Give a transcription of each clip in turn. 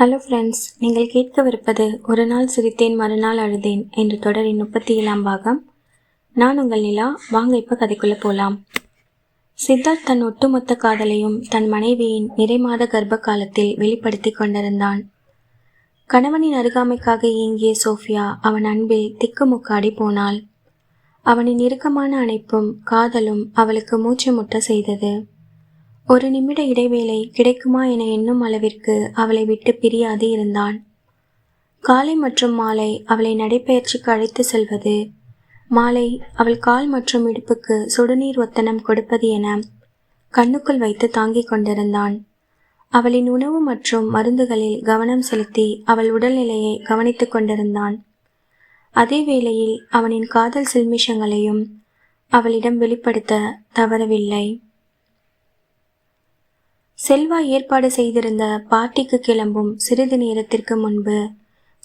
Hello friends நீங்கள் கேட்கவிருப்பது ஒரு நாள் சிரித்தேன் மறுநாள் அழுதேன் என்ற தொடரின் முப்பத்தி ஏழாம் பாகம். நான் உங்கள் நிலா. வாங்க இப்போ கதைக்குள்ளே போகலாம் சித்தார்த் தன் ஒட்டுமொத்த காதலையும் தன் மனைவியின் நிறைமாத கர்ப்ப காலத்தில் வெளிப்படுத்தி கொண்டிருந்தான். கணவனின் அருகாமைக்காக இயங்கிய சோஃபியா அவன் அன்பில் திக்குமுக்காடி போனாள். அவனின் இறுக்கமான அணைப்பும் காதலும் அவளுக்கு மூச்சு முட்ட செய்தது. ஒரு நிமிட இடைவேளை கிடைக்குமா என எண்ணும் அளவிற்கு அவளை விட்டு பிரியாது இருந்தான். காலை மற்றும் மாலை அவளை நடைப்பயிற்சிக்கு அழைத்து செல்வது மாலை அவள் கால் மற்றும் இடுப்புக்கு சுடுநீர் ஒத்தனம் கொடுப்பது என கண்ணுக்குள் வைத்து தாங்கிக் கொண்டிருந்தான். அவளின் உணவு மற்றும் மருந்துகளில் கவனம் செலுத்தி அவள் உடல்நிலையை கவனித்துக் கொண்டிருந்தான். அதே வேளையில் அவனின் காதல் சில்மிஷங்களையும் அவளிடம் வெளிப்படுத்த தவறவில்லை. செல்வா ஏற்பாடு செய்திருந்த பார்ட்டிக்கு கிளம்பும் சிறிது நேரத்திற்கு முன்பு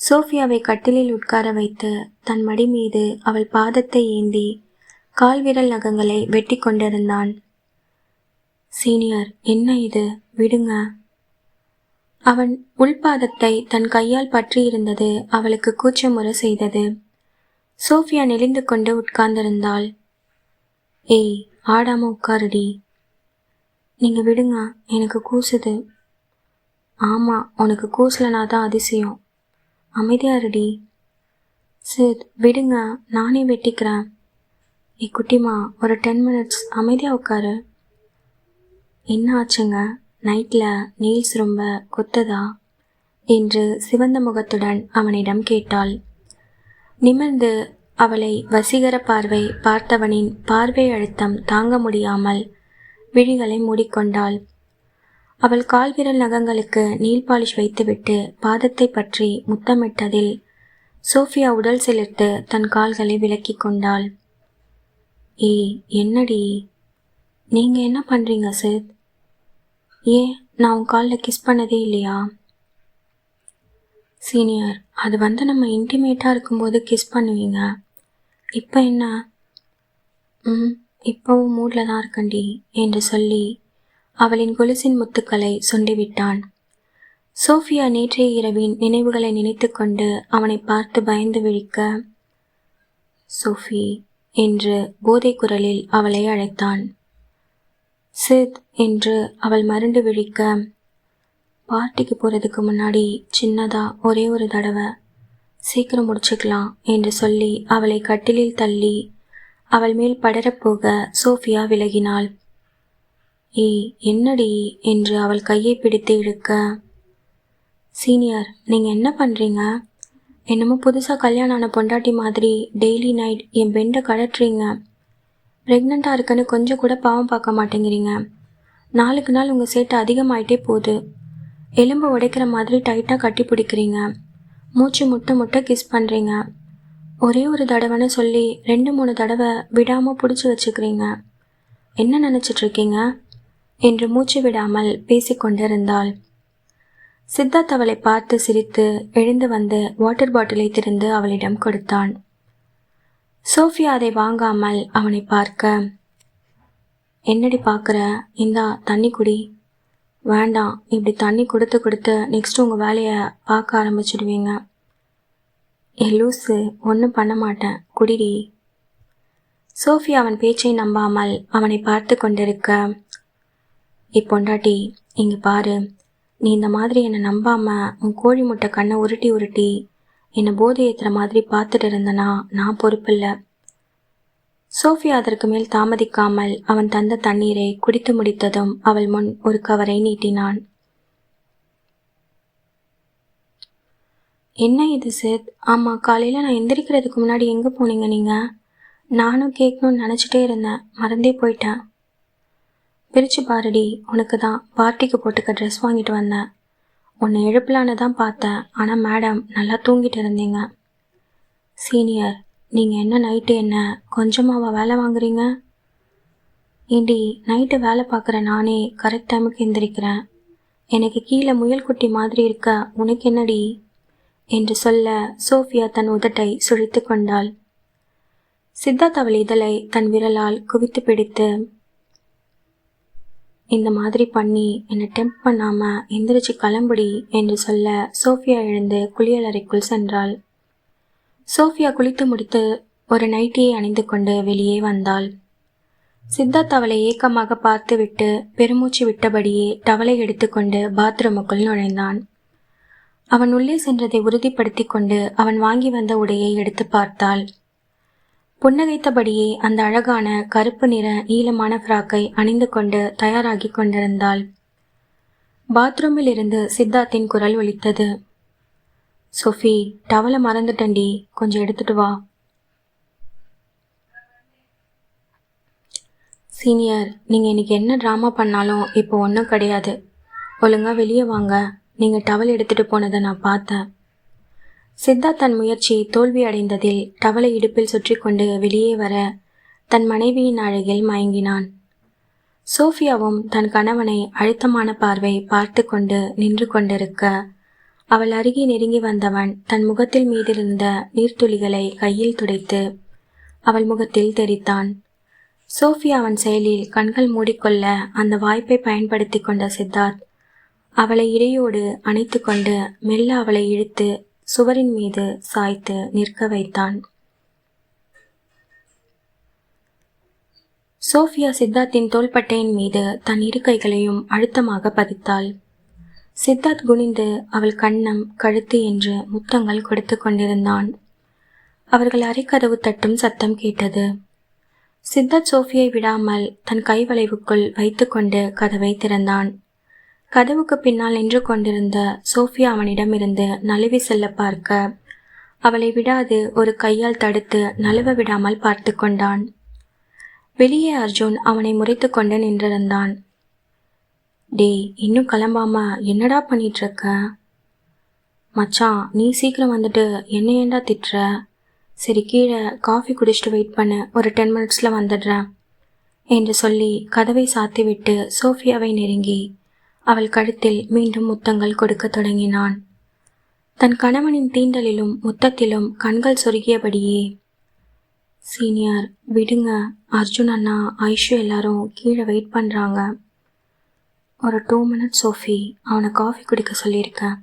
சோஃபியாவை கட்டிலில் உட்கார வைத்து தன் மடி மீது அவள் பாதத்தை ஏந்தி கால்விரல் நகங்களை வெட்டி கொண்டிருந்தான். சீனியர் என்ன இது? விடுங்க. அவன் உள்பாதத்தை தன் கையால் பற்றியிருந்தது அவளுக்கு கூச்சமுறை செய்தது. சோஃபியா நெளிந்து கொண்டு உட்கார்ந்திருந்தாள். ஏய் ஆடாம உட்காருடி. நீங்கள் விடுங்க எனக்கு கூசுது. ஆமாம் உனக்கு கூசலனா தான் அதிசயம். அமைதியாக ரெடி சரி விடுங்க நானே வெட்டிக்கிறேன். நீ குட்டிமா ஒரு டென் மினிட்ஸ் அமைதியாக உட்காரு. என்ன ஆச்சுங்க? நைட்டில் நெயில்ஸ் ரொம்ப கொத்ததா? என்று சிவந்த முகத்துடன் அவனிடம் கேட்டாள். நிமிர்ந்து அவளை வசீகர பார்வை பார்த்தவனின் பார்வை அழுத்தம் தாங்க முடியாமல் விழிகளை மூடிக்கொண்டாள். அவள் கால்விரல் நகங்களுக்கு நீல் பாலிஷ் வைத்துவிட்டு பாதத்தை பற்றி முத்தமிட்டதில் சோஃபியா உடல் சிலிர்த்து தன் கால்களை விலக்கி கொண்டாள். ஏய் என்னடி? நீங்க என்ன பண்றீங்க சித்? ஏன் நான் உன் காலில் கிஸ் பண்ணதே இல்லையா? சீனியர் அது வந்து நம்ம இன்டிமேட்டாக இருக்கும்போது கிஸ் பண்ணுவீங்க. இப்போ என்ன? ம் இப்பவும் மூடில் தான் இருக்கண்டி என்று சொல்லி அவளின் கொலுசின் முத்துக்களை சுண்டிவிட்டான். சோஃபியா நேற்றைய இரவின் நினைவுகளை நினைத்து கொண்டு அவனை பார்த்து பயந்து விழிக்க சோஃபி என்று போதை குரலில் அவளை அழைத்தான். சித் என்று அவள் மருண்டு விழிக்க பார்ட்டிக்கு போகிறதுக்கு முன்னாடி சின்னதா ஒரே ஒரு தடவை சீக்கிரம் முடிச்சுக்கலாம் என்று சொல்லி அவளை கட்டிலில் தள்ளி அவள் மேல் படரப்போக சோஃபியா விலகினாள். ஏய் என்னடி? என்று அவள் கையை பிடித்து இழுக்க. சீனியர் நீங்கள் என்ன பண்ணுறீங்க என்னமோ புதுசாக கல்யாணம் ஆன பொண்டாட்டி மாதிரி டெய்லி நைட் என் பெண்டை கடட்டுறீங்க ப்ரெக்னெண்ட்டாக இருக்குன்னு கொஞ்சம் கூட பாவம் பார்க்க மாட்டேங்கிறீங்க. நாளுக்கு நாள் உங்கள் சேட்டை அதிகமாயிட்டே போகுது. எலும்பு உடைக்கிற மாதிரி டைட்டாக கட்டி பிடிக்கிறீங்க. மூச்சு முட்டை முட்டை கிஸ் பண்ணுறீங்க ஒரே ஒரு தடவைன்னு சொல்லி ரெண்டு மூணு தடவை விடாமல் பிடிச்சி வச்சுக்கிறீங்க. என்ன நினச்சிட்ருக்கீங்க? என்று மூச்சு விடாமல் பேசிக்கொண்டிருந்தாள். சித்தார்த் அவளை பார்த்து சிரித்து எழுந்து வந்து வாட்டர் பாட்டிலை திறந்து அவளிடம் கொடுத்தான். சோஃபியா அதை வாங்காமல் அவனை பார்க்க என்னடி பார்க்குற? இந்தா தண்ணி குடி. வேண்டாம் இப்படி தண்ணி கொடுத்து கொடுத்து நெக்ஸ்ட் உங்கள் வேலையை பார்க்க ஆரம்பிச்சிடுவீங்க. ஏ லூஸு ஒன்றும் பண்ண மாட்டேன். குடிடி. சோஃபி அவன் பேச்சை நம்பாமல் அவனை பார்த்து கொண்டிருக்க இப்பொண்டாட்டி இங்கே பாரு. நீ இந்த மாதிரி என்னை நம்பாமல் உன் கோழி முட்டை கண்ணை உருட்டி உருட்டி என்னை போதை ஏற்றுற மாதிரி பார்த்துட்டு இருந்தனா நான் பொறுப்பில்லை. சோஃபியா அதற்கு மேல் தாமதிக்காமல் அவன் தந்த தண்ணீரை குடித்து முடித்ததும் அவள் முன் ஒரு கவரை நீட்டினான். என்ன இது சேத்? ஆமாம் காலையில் நான் எந்திரிக்கிறதுக்கு முன்னாடி எங்கே போனீங்க நீங்கள் நானும் கேட்கணும்னு நினச்சிட்டே இருந்தேன். மறந்தே போயிட்டேன். பிரித்து பாருடி உனக்கு தான். பார்ட்டிக்கு போட்டுக்க ட்ரெஸ் வாங்கிட்டு வந்தேன். உன்னை எழுப்பலான்னு தான் பார்த்தேன். ஆனால் மேடம் நல்லா தூங்கிட்டு இருந்தீங்க. சீனியர் நீங்கள் என்ன நைட்டு என்ன? கொஞ்சமாவா வேலை வாங்குறீங்க? ஏண்டி நைட்டு வேலை பார்க்குற நானே கரெக்ட் டைமுக்கு எந்திரிக்கிறேன். எனக்கு கீழே முயல் குட்டி மாதிரி இருக்க. உனக்கு என்னடி? என்று சொல்ல சோஃபியா தன் உதட்டை சுழித்து கொண்டாள். சித்தார்த் அவள் இதழை தன் விரலால் குவித்து பிடித்து இந்த மாதிரி பண்ணி என்னை டெம்ப் பண்ணாம எந்திரிச்சு கிளம்புடி என்று சொல்ல சோஃபியா எழுந்து குளியலறைக்குள் சென்றாள். சோஃபியா குளித்து முடித்து ஒரு நைட்டியை அணிந்து கொண்டு வெளியே வந்தாள். சித்தார்த் அவளை ஏக்கமாக பார்த்துவிட்டு பெருமூச்சு விட்டபடியே டவலை எடுத்துக்கொண்டு பாத்ரூமுக்குள் நுழைந்தான். அவன் உள்ளே சென்றதை உறுதிப்படுத்திக் கொண்டு அவன் வாங்கி வந்த உடையை எடுத்து பார்த்தாள். புன்னகைத்தபடியே அந்த அழகான கருப்பு நிற நீளமான ஃப்ராக்கை அணிந்து கொண்டு தயாராகி கொண்டிருந்தாள். பாத்ரூமில் இருந்து சித்தார்த்தின் குரல் ஒலித்தது. சோஃபி டவலை மறந்துட்டண்டி கொஞ்சம் எடுத்துட்டு வா. சீனியர் நீங்கள் இன்னைக்கு என்ன ட்ராமா பண்ணாலும் இப்போ ஒன்றும் கிடையாது. ஒழுங்காக வெளியே வாங்க. நீங்கள் டவல் எடுத்துட்டு போனதை நான் பார்த்தேன். சித்தார்த் தன் முயற்சி தோல்வி அடைந்ததில் டவலை இடுப்பில் சுற்றி கொண்டு வெளியே வர தன் மனைவியின் அழகில் மயங்கினான். சோஃபியாவும் தன் கணவனை அழுத்தமான பார்வை பார்த்து கொண்டு நின்று கொண்டிருக்க அவள் அருகே நெருங்கி வந்தவன் தன் முகத்தில் மீதிருந்த நீர்த்துளிகளை கையில் துடைத்து அவள் முகத்தில் தெரித்தான். சோஃபியா அவன் செயலில் கண்கள் மூடிக்கொள்ள அந்த வாய்ப்பை பயன்படுத்தி கொண்ட சித்தார்த் அவளை இடையோடு அணைத்து கொண்டு மெல்ல அவளை இழுத்து சுவரின் மீது சாய்த்து நிற்க வைத்தான். சோஃபியா சித்தார்த்தின் தோள்பட்டையின் மீது தன் இரு கைகளையும் அழுத்தமாக பதித்தாள். சித்தார்த் குனிந்து அவள் கண்ணம் கழுத்து என்று முத்தங்கள் கொடுத்து கொண்டிருந்தான். அவர்கள் அரைக்கதவு தட்டும் சத்தம் கேட்டது. சித்தார்த் சோஃபியை விடாமல் தன் கைவளைவுக்குள் வைத்துக்கொண்டு கதவை திறந்தான். கதவுக்கு பின்னால் நின்று கொண்டிருந்த சோஃபியா அவனிடமிருந்து நழுவி செல்ல பார்க்க அவளை விடாது ஒரு கையால் தடுத்து நழுவ விடாமல் பார்த்து கொண்டான். வெளியே அர்ஜுன் அவனை முறைத்து கொண்டு நின்றிருந்தான். டேய் இன்னும் கிளம்பாம என்னடா பண்ணிட்டு இருக்க மச்சான் நீ சீக்கிரம் வந்துட்டு என்ன ஏண்டா திட்டுற? சரி கீழே காஃபி குடிச்சிட்டு வெயிட் பண்ணு ஒரு டென் மினிட்ஸில் வந்துடுறேன் என்று சொல்லி கதவை சாத்திவிட்டு சோஃபியாவை நெருங்கி அவள் கழுத்தில் மீண்டும் முத்தங்கள் கொடுக்க தொடங்கினான். தன் கணவனின் தீண்டலிலும் முத்தத்திலும் கண்கள் சொருகியபடியே சீனியர் விடுங்க. அர்ஜுன் அண்ணா ஐஷு எல்லாரும் கீழே வெயிட் பண்ணுறாங்க ஒரு டூ மினிட்ஸ் சோஃபி. அவனை காஃபி குடிக்க சொல்லியிருக்கேன்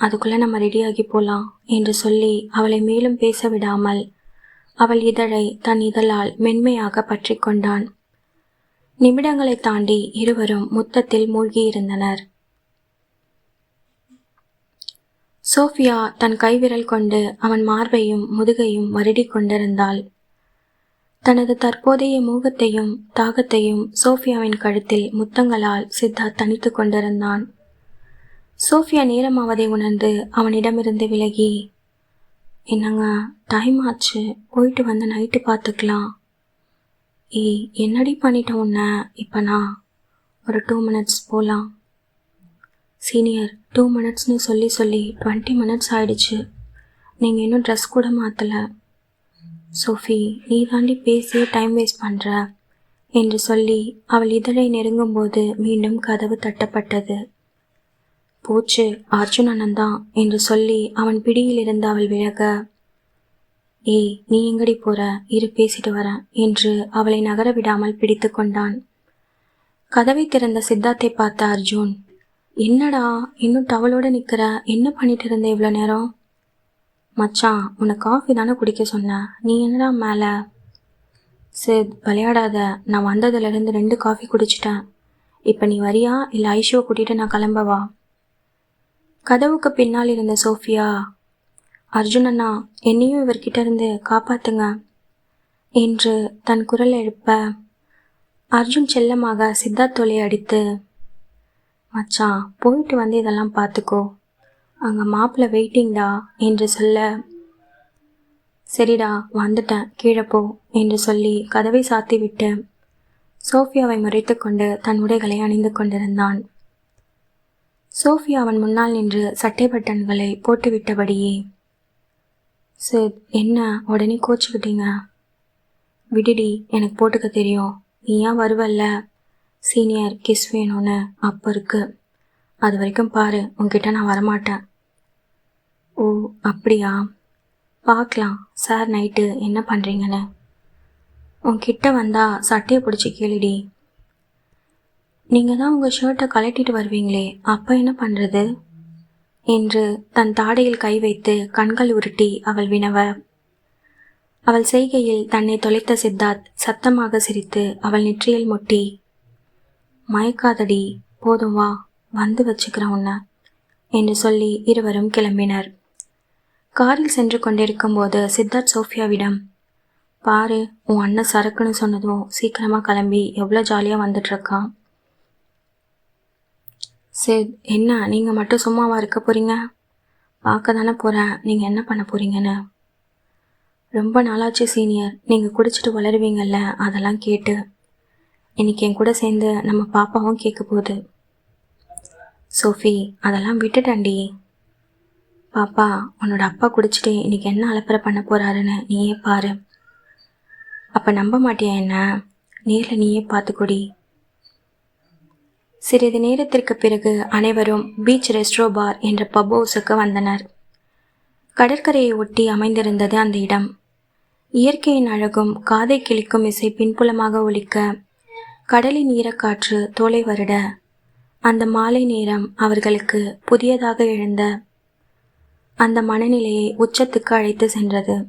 அதுக்குள்ளே நம்ம ரெடியாகி போகலாம் என்று சொல்லி அவளை மேலும் பேச விடாமல் அவள் இதழை தன் இதழால் மென்மையாக பற்றி கொண்டான். நிமிடங்களை தாண்டி இருவரும் முத்தத்தில் மூழ்கியிருந்தனர். சோஃபியா தன் கைவிரல் கொண்டு அவன் மார்பையும் முதுகையும் வருடி கொண்டிருந்தாள். தனது தற்போதைய மூகத்தையும் தாகத்தையும் சோஃபியாவின் கழுத்தில் முத்தங்களால் சித்தார்த் தனித்து கொண்டிருந்தான். சோஃபியா நேரமாவதை உணர்ந்து அவனிடமிருந்து விலகி என்னங்க டைம் ஆச்சு. போயிட்டு வந்து நைட்டு பார்த்துக்கலாம் ஏய் என்னடி பண்ணிட்ட உன்ன? இப்போ நான் ஒரு டூ மினிட்ஸ் போகலாம் சீனியர் டூ மினிட்ஸ்னு சொல்லி சொல்லி டுவெண்ட்டி மினிட்ஸ் ஆயிடுச்சு. நீங்கள் இன்னும் ட்ரெஸ் கூட மாற்றலை சோஃபி நீ தாண்டி பேசி டைம் வேஸ்ட் பண்ணுற என்று சொல்லி அவள் இதழை நெருங்கும்போது மீண்டும் கதவு தட்டப்பட்டது. போச்சு அர்ஜுன் என்று சொல்லி அவன் பிடியில் இருந்து அவள் விலக ஏய் நீ எங்கடி போற? இரு பேசிட்டு வர என்று அவளை நகர விடாமல் பிடித்து கொண்டான். கதவை திறந்த சித்தார்த்தை பார்த்த அர்ஜுன் என்னடா இன்னும் டவலோட நிற்கிற என்ன பண்ணிட்டு இருந்த இவ்வளோ நேரம்? மச்சான் உன்னை காஃபி தானே குடிக்க சொன்ன? நீ என்னடா மேலே? சித் விளையாடாத. நான் வந்ததுலேருந்து ரெண்டு காஃபி குடிச்சிட்டேன். இப்போ நீ வரியா? இல்லை ஐஷுவை கூட்டிகிட்டு நான் கிளம்பவா? கதவுக்கு பின்னால் இருந்த சோஃபியா அர்ஜுனண்ணா என்னையும் இவர்கிட்ட இருந்து காப்பாத்துங்க என்று தன் குரல் எழுப்ப அர்ஜுன் செல்லமாக சித்தார்த்தோலை அடித்து மச்சான் போயிட்டு வந்து இதெல்லாம் பார்த்துக்கோ அங்கே மாப்பிள்ளை வெயிட்டிங்டா? என்று சொல்ல சரிடா வந்துட்டேன். கீழே போ. என்று சொல்லி கதவை சாத்திவிட்டு சோஃபியாவை முறைத்து கொண்டு தன் உடைகளை அணிந்து கொண்டிருந்தான். சோஃபியா அவன் முன்னால் நின்று சட்டை பட்டன்களை போட்டுவிட்டபடியே சார் என்ன? உடனே கோச்சுக்கிட்டீங்க. விடுடி எனக்கு போட்டுக்க தெரியும். நீ ஏன் வருவல்ல? சீனியர் கிஸ் வேணும்னு. அப்போ இருக்கு. அது வரைக்கும் பாரு உங்ககிட்ட நான் வரமாட்டேன். ஓ அப்படியா? பார்க்கலாம் சார் நைட்டு என்ன பண்ணுறீங்கன்னு உங்ககிட்ட வந்தால் சட்டையை பிடிச்சி கேளுடி. நீங்கள் தான் உங்கள் ஷர்ட்டை கலட்டிட்டு வருவீங்களே அப்போ என்ன பண்ணுறது என்று தன் தாடையில் கை வைத்து கண்கள் உருட்டி அவள் வினவ அவள் செய்கையில் தன்னை தொலைத்த சித்தார்த் சத்தமாக சிரித்து அவள் நெற்றியில் முட்டி மயக்காதடி போதும் வா வந்து வச்சுக்கிறேன் உன்ன என்று சொல்லி இருவரும் கிளம்பினர். காரில் சென்று கொண்டிருக்கும் போது சித்தார்த் சோஃபியாவிடம் பாரு உன் அண்ணன் சரக்குன்னு சொன்னதும் சீக்கிரமாக கிளம்பி எவ்வளோ ஜாலியாக வந்துட்டுருக்கான் சரி என்ன நீங்கள் மட்டும் சும்மாவா இருக்க போகிறீங்க பார்க்க தானே போகிறேன் நீங்கள் என்ன பண்ண போகிறீங்கன்னு ரொம்ப நாளாச்சு சீனியர். நீங்கள் குடிச்சிட்டு வளருவீங்கல்ல அதெல்லாம் கேட்டு. இன்னைக்கு என் கூட சேர்ந்து நம்ம பாப்பாவும் கேட்க போகுது. சோஃபி அதெல்லாம் விட்டுட்டேன்டி. பாப்பா உன்னோட அப்பா குடிச்சிட்டு இன்னைக்கு என்ன அலப்பறை பண்ண போறாருன்னு நீயே பாரு. அப்போ நம்ப மாட்டியா என்ன? நேரில் நீயே பார்த்துக்கொடி. சிறிது நேரத்திற்கு பிறகு அனைவரும் பீச் ரெஸ்ட்ரோ பார் என்ற பப் ஹவுஸுக்கு வந்தனர். கடற்கரையை ஒட்டி அமைந்திருந்தது அந்த இடம். இயற்கையின் அழகும் காதை கிழிக்கும் இசை பின்புலமாக ஒலிக்க கடலின் ஈரக்காற்று தோலை வருட. அந்த மாலை நேரம் அவர்களுக்கு புதியதாக எழுந்த. அந்த மனநிலையை உச்சத்துக்கு அழைத்து சென்றது.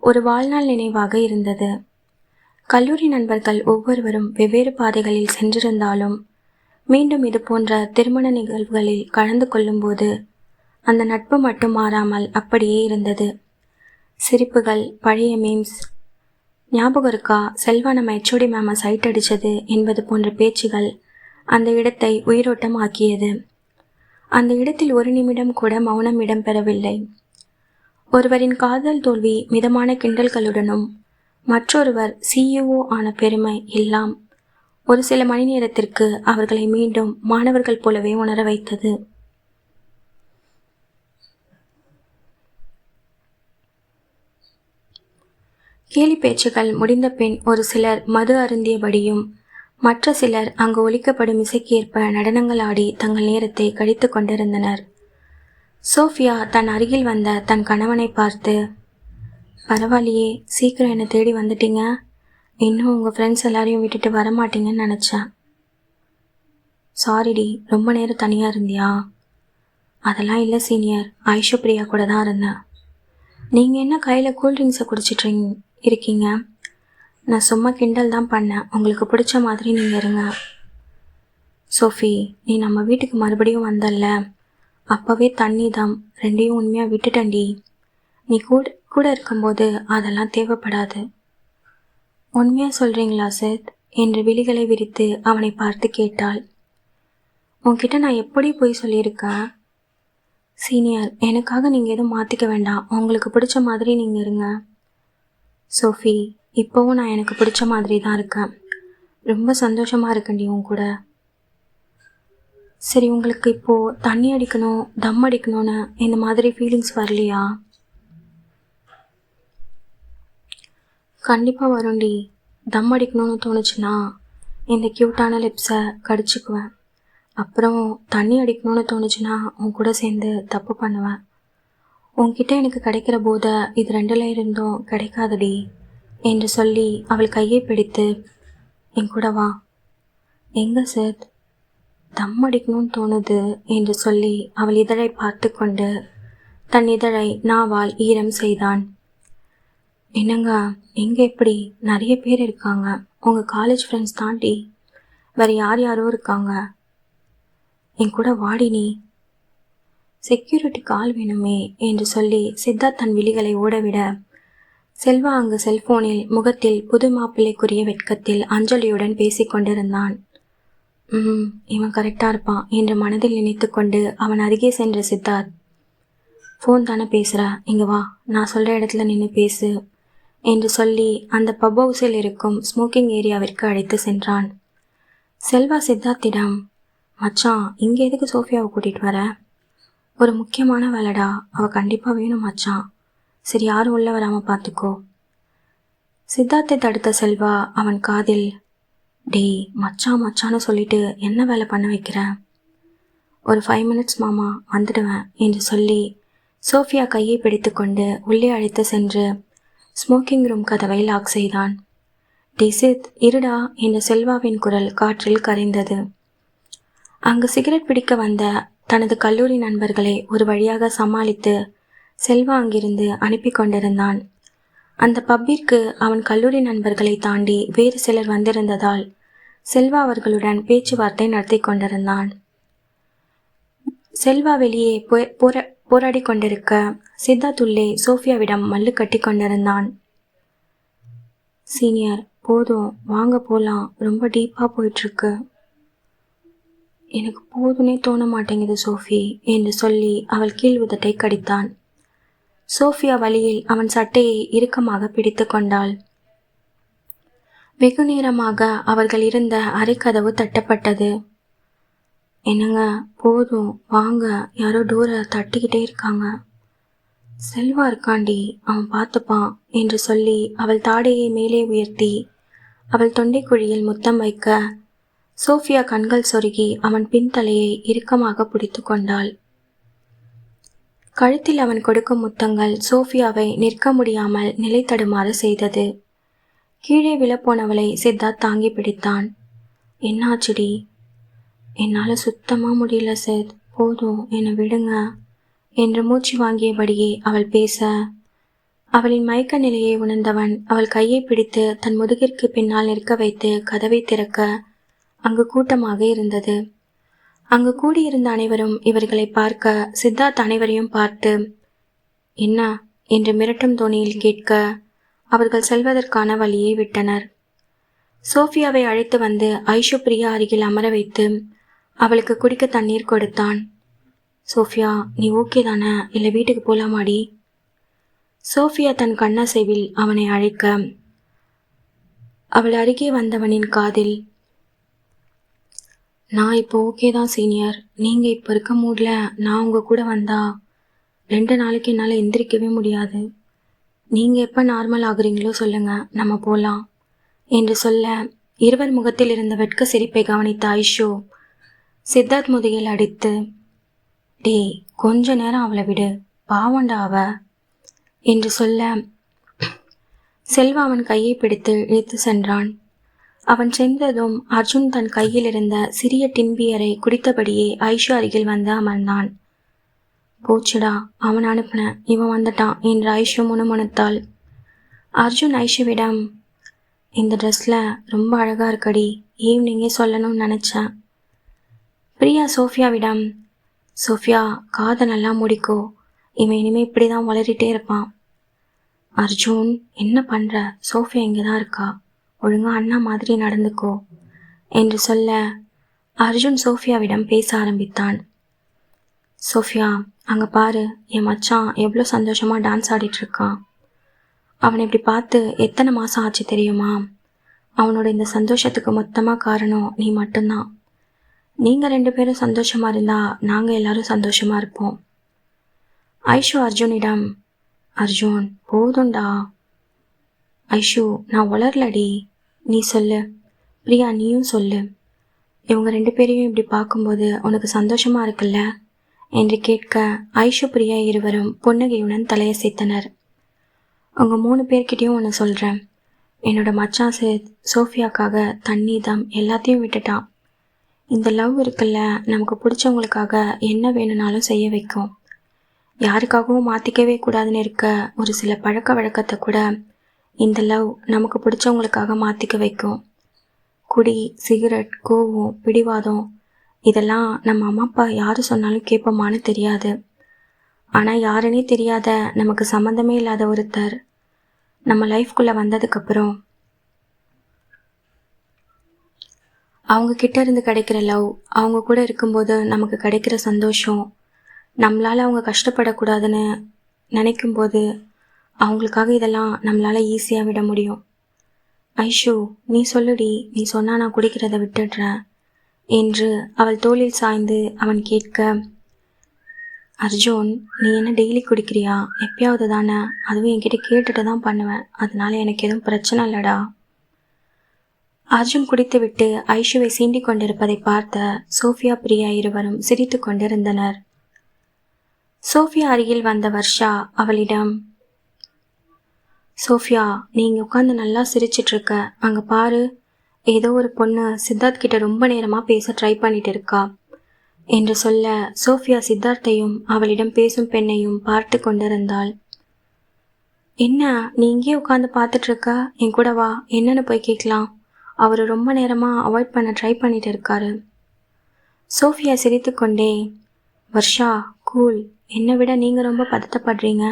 ஒரு வாழ்நாள் நினைவாக இருந்தது. கல்லூரி நண்பர்கள் ஒவ்வொருவரும் வெவ்வேறு பாதைகளில் சென்றிருந்தாலும் மீண்டும் இது போன்ற திருமண நிகழ்வுகளில் கலந்து கொள்ளும்போது அந்த நட்பு மட்டும் மாறாமல் அப்படியே இருந்தது. சிரிப்புகள் பழைய மீம்ஸ் ஞாபகம் இருக்கா? செல்வா நம்ம ஹெச்ஓடி மேம சைட் அடித்தது என்பது போன்ற பேச்சுகள் அந்த இடத்தை உயிரோட்டம் ஆக்கியது அந்த இடத்தில் ஒரு நிமிடம் கூட மௌனம் இடம்பெறவில்லை. ஒருவரின் காதல் தோல்வி மிதமான கிண்டல்களுடனும் மற்றொருவர் சிஇஓ ஆன பெருமை எல்லாம் ஒரு சில மணி நேரத்திற்கு அவர்களை மீண்டும் மாணவர்கள் போலவே உணர வைத்தது. கேலி பேச்சுகள் முடிந்த பின் ஒரு சிலர் மது அருந்தியபடியும் மற்ற சிலர் அங்கு ஒலிக்கப்படும் இசைக்கேற்ப நடனங்கள் ஆடி தங்கள் நேரத்தை கழித்து கொண்டிருந்தனர். சோஃபியா தன் அருகில் வந்த தன் கணவனை பார்த்து பரவாயில்லையே சீக்கிரம் என்னை தேடி வந்துட்டீங்க. இன்னும் உங்கள் ஃப்ரெண்ட்ஸ் எல்லாரையும் விட்டுட்டு வரமாட்டீங்கன்னு நினச்சேன். சாரிடி ரொம்ப நேரம் தனியாக இருந்தியா? அதெல்லாம் இல்லை சீனியர் ஐஷு பிரியா கூட தான் இருந்தேன். நீங்கள் என்ன கையில் கூல்ட்ரிங்க்ஸை குடிச்சிட்டு இருக்கீங்க? நான் சும்மா கிண்டல் தான் பண்ணேன். உங்களுக்கு பிடிச்ச மாதிரி நீங்கள் இருங்க. சோஃபி நீ நம்ம வீட்டுக்கு மறுபடியும் வந்தல்ல. அப்போவே தண்ணி தான் ரெண்டையும் உண்மையாக விட்டுட்டண்டி நீ கூட கூட இருக்கும்போது அதெல்லாம் தேவைப்படாது. உண்மையாக சொல்கிறீங்களா சார் என்று விழிகளை விரித்து அவனை பார்த்து கேட்டாள். உன்கிட்ட நான் எப்படி போய் சொல்லியிருக்கேன் சீனியர் எனக்காக நீங்கள் எதுவும் மாற்றிக்க வேண்டாம். உங்களுக்கு பிடிச்ச மாதிரி நீங்கள் இருங்க. சோஃபி இப்போவும் நான் எனக்கு பிடிச்ச மாதிரி தான் இருக்கேன். ரொம்ப சந்தோஷமாக இருக்கண்டி உன் கூட. சரி உங்களுக்கு இப்போது தண்ணி அடிக்கணும் தம் அடிக்கணும்னு இந்த மாதிரி ஃபீலிங்ஸ் வரலையா? கண்டிப்பாக வரும்டி. தம் அடிக்கணும்னு தோணுச்சுன்னா இந்த க்யூட்டான லிப்ஸை கடிச்சுக்குவேன். அப்புறம் தண்ணி அடிக்கணும்னு தோணுச்சுன்னா உன் கூட சேர்ந்து தப்பு பண்ணுவேன். உன்கிட்ட எனக்கு கிடைக்கிற போதை இது ரெண்டில் இருந்தும் கிடைக்காதடி என்று சொல்லி அவள் கையை பிடித்து என் கூட வா. எங்க சார் தம் அடிக்கணும்னு தோணுது என்று சொல்லி அவள் இதழை பார்த்து கொண்டு தன் இதழை நாவால் ஈரம் செய்தான். என்னங்க எங்கே எப்படி நிறைய பேர் இருக்காங்க. உங்கள் காலேஜ் ஃப்ரெண்ட்ஸ் தாண்டி வேறு யார் யாரோ இருக்காங்க. என் கூட வாடினி செக்யூரிட்டி கால் வேணுமே என்று சொல்லி சித்தார்த் தன் விழிகளை ஓடவிட செல்வா அங்கு செல்போனில் முகத்தில் புது மாப்பிள்ளைக்குரிய வெட்கத்தில் அஞ்சலியுடன் பேசிக்கொண்டிருந்தான் ம் இவன் கரெக்டாக இருப்பான் என்று மனதில் நினைத்து கொண்டு அவன் அருகே சென்ற சித்தார்த் ஃபோன் தானே பேசுகிற இங்கே வா நான் சொல்கிற இடத்துல நின்று பேசு. என்று சொல்லி அந்த பப் ஹவுஸில் இருக்கும் ஸ்மோக்கிங் ஏரியாவிற்கு அழைத்து சென்றான். செல்வா சித்தார்த்திடம் மச்சான் இங்கே எதுக்கு சோஃபியாவை கூட்டிகிட்டு வர? ஒரு முக்கியமான வேலைடா அவள் கண்டிப்பாக வேணும் மச்சான் சரி யாரும் உள்ள வராமல் பார்த்துக்கோ சித்தார்த்தை தடுத்த செல்வா அவன் காதில் டேய் மச்சான் மச்சான்னு சொல்லிட்டு என்ன வேலை பண்ண வைக்கிற? ஒரு ஃபைவ் மினிட்ஸ் மாமா வந்துடுவேன் என்று சொல்லி சோஃபியா கையை பிடித்து கொண்டு உள்ளே அழைத்து சென்று ஸ்மோக்கிங் ரூம் கதவை லாக் செய்தான். டிசித் இருடா என்ற செல்வாவின் குரல் காற்றில் கரைந்தது. அங்கு சிகரெட் பிடிக்க வந்த தனது கல்லூரி நண்பர்களை ஒரு வழியாக சமாளித்து செல்வா அங்கிருந்து அனுப்பி கொண்டிருந்தான். அந்த பப்பிற்கு அவன் கல்லூரி நண்பர்களை தாண்டி வேறு சிலர் வந்திருந்ததால் செல்வா அவர்களுடன் பேச்சுவார்த்தை நடத்தி கொண்டிருந்தான். செல்வா வெளியே போ- போராடி கொண்டிருக்க சித்தார்த் உள்ளே சோஃபியாவிடம் மல்லு கட்டி கொண்டிருந்தான். சீனியர் போதும். வாங்க போலாம். ரொம்ப டீப்பாக போயிட்டுருக்கு. எனக்கு போதுனே தோண மாட்டேங்குது சோஃபி என்று சொல்லி அவள் கீழ் உதட்டை கடித்தான். சோஃபியா வழியில் அவன் சட்டையை இறுக்கமாக பிடித்து கொண்டாள். வெகு நேரமாக அவர்கள் இருந்த அறைக்கதவு தட்டப்பட்டது. என்னங்க போதும். வாங்க. யாரோ டோரை தட்டிக்கிட்டே இருக்காங்க. செல்வா இருக்காண்டி. அவன் பார்த்துப்பான் என்று சொல்லி அவள் தாடையை மேலே உயர்த்தி அவள் தொண்டைக்குழியில் முத்தம் வைக்க சோஃபியா கண்கள் சொருகி அவன் பின்தலையை இறுக்கமாக பிடித்து கொண்டாள். கழுத்தில் அவன் கொடுக்கும் முத்தங்கள் சோஃபியாவை நிற்க முடியாமல் நிலை தடுமாற செய்தது. கீழே விழப்போனவளை சித்தார்த் தாங்கி பிடித்தான். என்னாச்சுடி? என்னால் சுத்தமாக முடியல சேத். போதும் என்னை விடுங்க என்று மூச்சு வாங்கியபடியே அவள் பேச. அவளின் மயக்க நிலையை உணர்ந்தவன் அவள் கையை பிடித்து தன் முதுகிற்கு பின்னால் நிற்க வைத்து கதவை திறக்க அங்கு கூட்டமாக இருந்தது. அங்கு கூடியிருந்த அனைவரும் இவர்களை பார்க்க சித்தார்த் அனைவரையும் பார்த்து என்ன? என்று மிரட்டும் தோணியில் கேட்க அவர்கள் செல்வதற்கான வழியை விட்டனர். சோஃபியாவை அழைத்து வந்து ஐஷு பிரியா அருகில் அமர வைத்து அவளுக்கு குடிக்க தண்ணீர் கொடுத்தான். சோஃபியா நீ ஓகே தானே? இல்லை வீட்டுக்கு போலாமாடி? சோஃபியா தன் கண்ணசைவில் அவனை அழைக்க அவள் அருகே வந்தவனின் காதில் நான் இப்போ ஓகே தான் சீனியர். நீங்கள் இப்போ இருக்க மூடில் நான் உங்கள் கூட வந்தா ரெண்டு நாளைக்கு என்னால் எந்திரிக்கவே முடியாது. நீங்கள் எப்போ நார்மல் ஆகுறீங்களோ சொல்லுங்கள் நம்ம போகலாம் என்று சொல்ல இருவர் முகத்தில் இருந்த வெட்க சிரிப்பை கவனித்த ஐஷோ சித்தார்த் முதுகில் அடித்து டேய் கொஞ்ச நேரம் அவளை விடு. பாவண்டா அவ. என்று சொல்ல செல்வா அவன் கையை பிடித்து இழுத்து சென்றான். அவன் சென்றதும் அர்ஜுன் தன் கையில் இருந்த சிறிய டின்பியரை குடித்தபடியே ஐஷா அருகில் வந்து அமர்ந்தான். போச்சுடா அவன் அனுப்புன. இவன் வந்துட்டான் என்று ஐஷு முணுமுணுத்தாள். அர்ஜுன் ஐஷுவிடம் இந்த ட்ரெஸ்ஸில் ரொம்ப அழகாக இருக்கடி. ஈவினிங்கே சொல்லணும்னு நினச்சேன். பிரியா சோஃபியாவிடம் சோஃபியா காதை நல்லா முடிக்கோ. இவன் இனிமே இப்படி தான் வளரிட்டே இருப்பான். அர்ஜுன் என்ன பண்ணுற சோஃபியா இங்கே தான் இருக்கா? ஒழுங்கா அண்ணா மாதிரி நடந்துக்கோ. என்று சொல்ல அர்ஜுன் சோஃபியாவிடம் பேச ஆரம்பித்தான். சோஃபியா அங்கே பாரு. என் மச்சான் எவ்வளோ சந்தோஷமாக டான்ஸ் ஆடிட்டு இருக்கான். அவனை இப்படி பார்த்து எத்தனை மாதம் ஆச்சு தெரியுமா? அவனோட இந்த சந்தோஷத்துக்கு மொத்தமாக காரணம் நீ மட்டும்தான். நீங்கள் ரெண்டு பேரும் சந்தோஷமாக இருந்தால் நாங்கள் எல்லாரும் சந்தோஷமாக இருப்போம். ஐஷு அர்ஜுனிடம் அர்ஜுன் போதும்டா. ஐஷு நான் உளரலடி நீ சொல்லு. பிரியா நீயும் சொல்லு. இவங்க ரெண்டு பேரையும் இப்படி பார்க்கும்போது உனக்கு சந்தோஷமாக இருக்குல்ல? என்று கேட்க ஐஷு பிரியா இருவரும் புன்னகையுடன் தலையசைத்தனர் உங்கள் மூணு பேர்கிட்டயும் ஒன்று சொல்கிறேன் என்னோட மச்சான் சேத் சோஃபியாக்காக தண்ணி தம் எல்லாத்தையும் விட்டுட்டான். இந்த லவ் இருக்குல்ல நமக்கு பிடிச்சவங்களுக்காக என்ன வேணும்னாலும் செய்ய வைக்கும். யாருக்காகவும் மாற்றிக்கவே கூடாதுன்னு இருக்க ஒரு சில பழக்க வழக்கத்தை கூட இந்த லவ் நமக்கு பிடிச்சவங்களுக்காக மாற்றிக்க வைக்கும். குடி சிகரெட் கோவம் பிடிவாதம் இதெல்லாம் நம்ம அம்மா அப்பா யார் சொன்னாலும் கேட்போமான்னு தெரியாது. ஆனால் யாருன்னே தெரியாத நமக்கு சம்மந்தமே இல்லாத ஒருத்தர் நம்ம லைஃப்குள்ளே வந்ததுக்கப்புறம் அவங்க கிட்ட இருந்து கிடைக்கிற லவ் அவங்க கூட இருக்கும்போது நமக்கு கிடைக்கிற சந்தோஷம் நம்மளால் அவங்க கஷ்டப்படக்கூடாதுன்னு நினைக்கும்போது அவங்களுக்காக இதெல்லாம் நம்மளால் ஈஸியாக விட முடியும். ஐஷு நீ சொல்லுடி நீ சொன்னால் நான் குடிக்கிறத விட்டுடுறேன் என்று அவள் தோளில் சாய்ந்து அவன் கேட்க அர்ஜுன் நீ என்ன டெய்லி குடிக்கிறியா? எப்பயாவது தானே? அதுவும் என்கிட்ட கேட்டுட்டு தான் பண்ணுவேன். அதனால எனக்கு எதுவும் பிரச்சனை இல்லைடா. அர்ஜுன் குடித்துவிட்டு ஐஷுவை சீண்டிக் கொண்டிருப்பதை பார்த்த சோஃபியா பிரியா இருவரும் சிரித்து கொண்டிருந்தனர். சோஃபியா அருகில் வந்த வர்ஷா அவளிடம் சோஃபியா நீங்க உட்காந்து நல்லா சிரிச்சிட்டு இருக்க அங்க பாரு. ஏதோ ஒரு பொண்ணு சித்தார்த் கிட்ட ரொம்ப நேரமா பேச ட்ரை பண்ணிட்டு இருக்கா. என்று சொல்ல சோஃபியா சித்தார்த்தையும் அவளிடம் பேசும் பெண்ணையும் பார்த்து கொண்டிருந்தாள். என்ன நீ இங்கேயே உட்காந்து பார்த்துட்டு இருக்க என் கூட வா. என்னன்னு போய் கேட்கலாம். அவர் ரொம்ப நேரமாக அவாய்ட் பண்ண ட்ரை பண்ணிட்டு இருக்காரு. சோஃபியா சிரித்துக்கொண்டே வர்ஷா கூல். என்னை விட நீங்கள் ரொம்ப பதட்டப்படுறீங்க.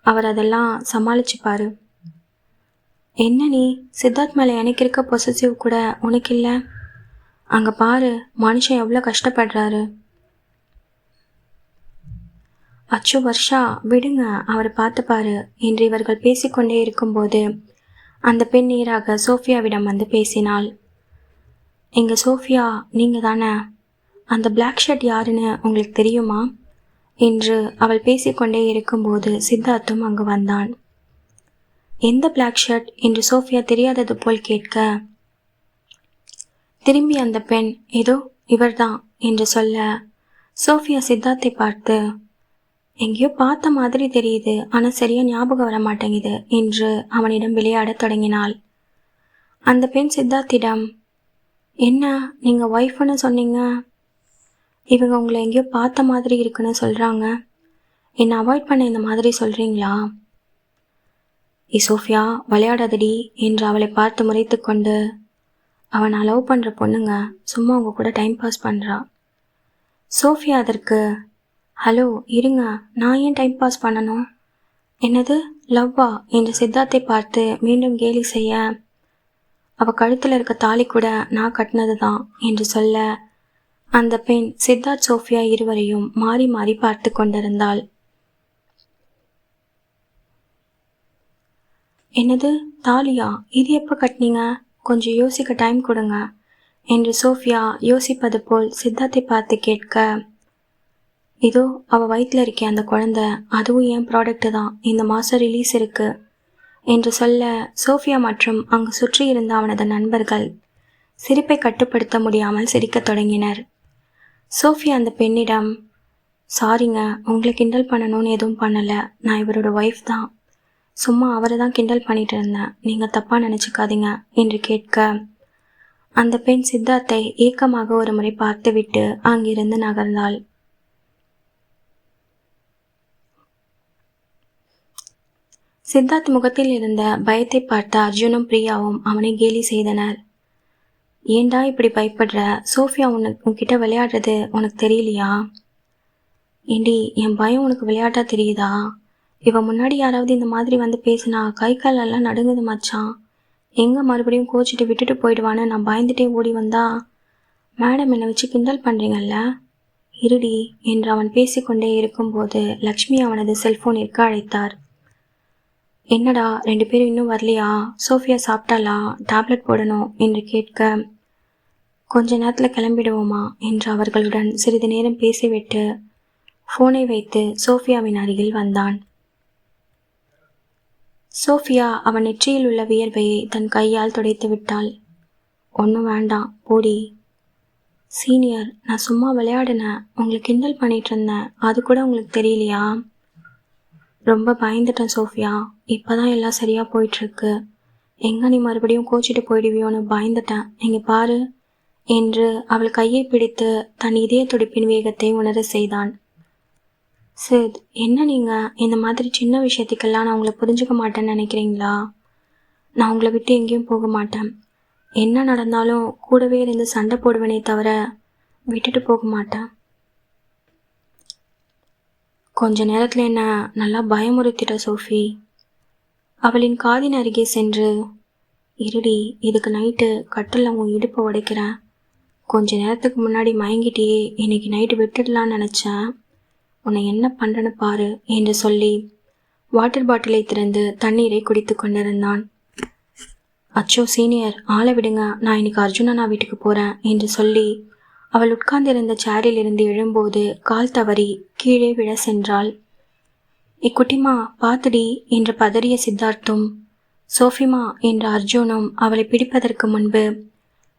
அவர் அதெல்லாம் சமாளிச்சுப்பார். என்ன நீ? சித்தார்த் மேலே எனக்கு இருக்க பொசசிவ் கூட உனக்கு இல்லை அங்கே பாரு மனுஷன் எவ்வளோ கஷ்டப்படுறாரு. அச்சு வர்ஷா விடுங்க. அவரை பார்த்துப்பாரு. என்று இவர்கள் பேசிக்கொண்டே இருக்கும்போது அந்த பெண் நேராக சோஃபியாவிடம் வந்து பேசினாள். எங்கள் சோஃபியா நீங்கள் தானே? அந்த பிளாக் ஷர்ட் யாருன்னு உங்களுக்கு தெரியுமா? என்று அவள் பேசிக்கொண்டே இருக்கும்போது சித்தார்த்தும் அங்கு வந்தான். எந்த பிளாக் ஷர்ட் என்று சோஃபியா தெரியாதது போல் கேட்க திரும்பி அந்த பெண் ஏதோ இவர்தான் என்று சொல்ல சோஃபியா சித்தார்த்தை பார்த்து எங்கேயோ பார்த்த மாதிரி தெரியுது. ஆனால் சரியா ஞாபகம் வர மாட்டேங்குது என்று அவனிடம் விளையாடத் தொடங்கினாள். அந்த பெண் சித்தார்த்திடம் என்ன நீங்கள் ஒய்ஃப்னு சொன்னீங்க? இவங்க உங்களை எங்கேயோ பார்த்த மாதிரி இருக்குன்னு சொல்கிறாங்க என்னை அவாய்ட் பண்ண இந்த மாதிரி சொல்கிறீங்களா இ சோஃபியா விளையாடாதடி என்று அவளை பார்த்து முறைத்து கொண்டு அவன் லவ் பண்ணுற பொண்ணுங்க சும்மா அவங்க கூட டைம் பாஸ் பண்ணுறா சோஃபியா அதற்கு ஹலோ இருங்க. நான் ஏன் டைம் பாஸ் பண்ணணும்? என்னது? லவ்வா? என்று சித்தார்த்தை பார்த்து மீண்டும் கேலி செய்ய அவ கழுத்தில் இருக்க தாலி கூட நான் கட்டினது தான் என்று சொல்ல அந்த பெண் சித்தார்த் சோஃபியா இருவரையும் மாறி மாறி பார்த்து கொண்டிருந்தாள். என்னது? தாலியா? இது எப்போ கட்டினீங்க? கொஞ்சம் யோசிக்க டைம் கொடுங்க என்று சோஃபியா யோசிப்பது போல் சித்தார்த்தை பார்த்து கேட்க இதோ அவள் வயிற்றில் இருக்கே அந்த குழந்தை. அதுவும் என் ப்ராடக்ட்டு தான். இந்த மாதம் ரிலீஸ் இருக்கு. என்று சொல்ல சோஃபியா மற்றும் அங்கு சுற்றி இருந்த அவனது நண்பர்கள் சிரிப்பை கட்டுப்படுத்த முடியாமல் சிரிக்கத் தொடங்கினர். சோஃபியா அந்த பெண்ணிடம் சாரிங்க உங்களை கிண்டல் பண்ணணும்னு எதுவும் பண்ணலை. நான் இவரோட ஒய்ஃப் தான். சும்மா அவரை தான் கிண்டல் பண்ணிட்டு இருந்தேன். நீங்கள் தப்பாக நினச்சிக்காதீங்க என்று கேட்க அந்த பெண் சித்தார்த்தை ஏக்கமாக ஒரு முறை பார்த்துவிட்டு அங்கிருந்து நகர்ந்தாள். சித்தார்த் முகத்தில் இருந்த பயத்தை பார்த்த அர்ஜுனும் பிரியாவும் அவனை கேலி செய்தனர். ஏண்டா இப்படி பயப்படுற? சோஃபியா உனக்கு உன்கிட்ட விளையாடுறது உனக்கு தெரியலையா? ஏண்டி என் பயம் உனக்கு விளையாட்டா தெரியுதா? இவன் முன்னாடி யாராவது இந்த மாதிரி வந்து பேசினா கை காலெல்லாம் நடுங்குது மச்சான். எங்கே மறுபடியும் கோச்சிட்டு விட்டுட்டு போயிடுவான்னு நான் பயந்துட்டே ஓடி வந்தா? மேடம் என்னை வச்சு கிண்டல் பண்ணுறீங்கல்ல இருடி என்று அவன் பேசிக்கொண்டே இருக்கும்போது லக்ஷ்மி அவனது செல்போனிற்கு அழைத்தார். என்னடா ரெண்டு பேரும் இன்னும் வரலையா? சோஃபியா சாப்பிட்டாளா? டேப்லெட் போடணும் என்று கேட்க கொஞ்ச நேரத்தில் கிளம்பிடுவோமா? என்று அவர்களுடன் சிறிது நேரம் பேசிவிட்டு ஃபோனை வைத்து சோஃபியாவின் அருகில் வந்தான். சோஃபியா அவன் நெற்றியில் உள்ள வியர்வையை தன் கையால் துடைத்து விட்டாள். ஒன்றும் வேண்டாம் போடி. சீனியர் நான் சும்மா விளையாடினேன். உங்களை கிண்டல் பண்ணிட்டு இருந்தேன். அது கூட உங்களுக்கு தெரியலையா? ரொம்ப பயந்துட்டேன் சோஃபியா. இப்போதான் எல்லாம் சரியாக போயிட்டுருக்கு. எங்கே நீ மறுபடியும் கோச்சிட்டு போயிடுவியோன்னு பயந்துட்டேன். இங்கே பாரு. என்று அவள் கையை பிடித்து தன் இதய துடிப்பின் வேகத்தை உணர செய்தான். சித் என்ன நீங்கள் இந்த மாதிரி சின்ன விஷயத்துக்கெல்லாம் நான் உங்களை புரிஞ்சுக்க மாட்டேன்னு நினைக்கிறீங்களா? நான் உங்களை விட்டு எங்கேயும் போக மாட்டேன். என்ன நடந்தாலும் கூடவே இருந்து சண்டை போடுவேனே தவிர விட்டுட்டு போக மாட்டேன். கொஞ்ச நேரத்தில் என்ன நல்லா பயமுறுத்திட்ட சோஃபி. அவளின் காதின் அருகே சென்று இருடி இதுக்கு நைட்டு கட்டில் உன் இடுப்பை உடைக்கிறேன். கொஞ்ச நேரத்துக்கு முன்னாடி மயங்கிட்டியே இன்னைக்கு நைட்டு விட்டுடலான்னு நினச்சேன் உன்னை என்ன பண்ணுறேன்னு பாரு என்று சொல்லி வாட்டர் பாட்டிலை திறந்து தண்ணீரை குடித்து கொண்டிருந்தான். அச்சோ சீனியர் ஆளை விடுங்க. நான் இன்னைக்கு அர்ஜுனனா வீட்டுக்கு போகிறேன் என்று சொல்லி அவள் உட்கார்ந்திருந்த சேரில் இருந்து எழும்போது கால் தவறி கீழே விழ சென்றாள். இக்குட்டிமா பாத்துடி என்று பதறிய சித்தார்த்தும் சோஃபிமா என்ற அர்ஜுனும் அவளை பிடிப்பதற்கு முன்பு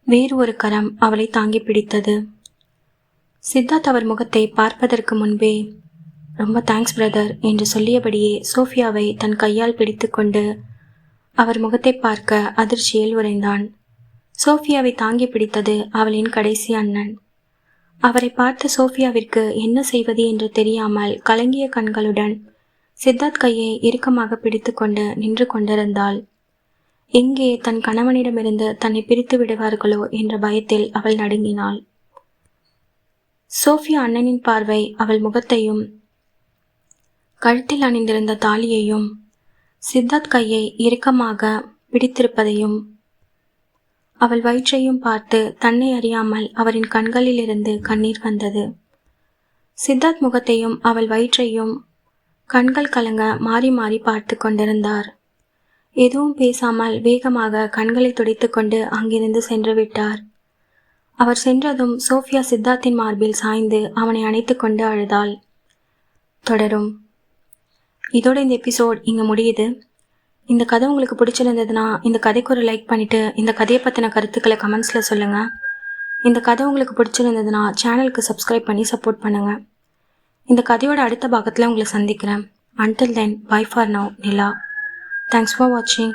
வேறு ஒரு கரம் அவளை தாங்கி பிடித்தது. சித்தார்த் அவர் முகத்தை பார்ப்பதற்கு முன்பே ரொம்ப தேங்க்ஸ் பிரதர் என்று சொல்லியபடியே சோஃபியாவை தன் கையால் பிடித்துக்கொண்டு அவர் முகத்தை பார்க்க அதிர்ச்சியில் உறைந்தான். சோஃபியாவை தாங்கி பிடித்தது அவளின் கடைசி அண்ணன். அவரை பார்த்த சோஃபியாவிற்கு என்ன செய்வது என்று தெரியாமல் கலங்கிய கண்களுடன் சித்தார்த் கையை இறுக்கமாக பிடித்துக்கொண்டு நின்று கொண்டிருந்தாள். எங்கே தன் கணவனிடமிருந்து தன்னை பிரித்து விடுவார்களோ என்ற பயத்தில் அவள் நடுங்கினாள். சோஃபியா அண்ணனின் பார்வை அவள் முகத்தையும் கழுத்தில் அணிந்திருந்த தாலியையும் சித்தார்த் கையை இறுக்கமாக பிடித்திருப்பதையும் அவள் வயிற்றையும் பார்த்து தன்னை அறியாமல் அவரின் கண்களிலிருந்து கண்ணீர் வந்தது. சித்தார்த் முகத்தையும் அவள் வயிற்றையும் கண்கள் கலங்க மாறி மாறி பார்த்து கொண்டிருந்தார். எதுவும் பேசாமல் வேகமாக கண்களை துடைத்துக்கொண்டு அங்கிருந்து சென்று விட்டார். அவர் சென்றதும் சோஃபியா சித்தார்த்தின் மார்பில் சாய்ந்து அவனை அணைத்து கொண்டு அழுதாள். தொடரும். இதோட இந்த எபிசோட் இங்கே முடியுது. இந்த கதை உங்களுக்கு பிடிச்சிருந்ததுன்னா இந்த கதைக்கு ஒரு லைக் பண்ணிவிட்டு இந்த கதையை பற்றின கருத்துக்களை கமெண்ட்ஸில் சொல்லுங்கள் இந்த கதை உங்களுக்கு பிடிச்சிருந்ததுன்னா சேனலுக்கு சப்ஸ்கிரைப் பண்ணி சப்போர்ட் பண்ணுங்கள் இந்த கதையோட அடுத்த பாகத்தில் உங்களை சந்திக்கிறேன். Until then bye for now Nila. Thanks for வாட்சிங்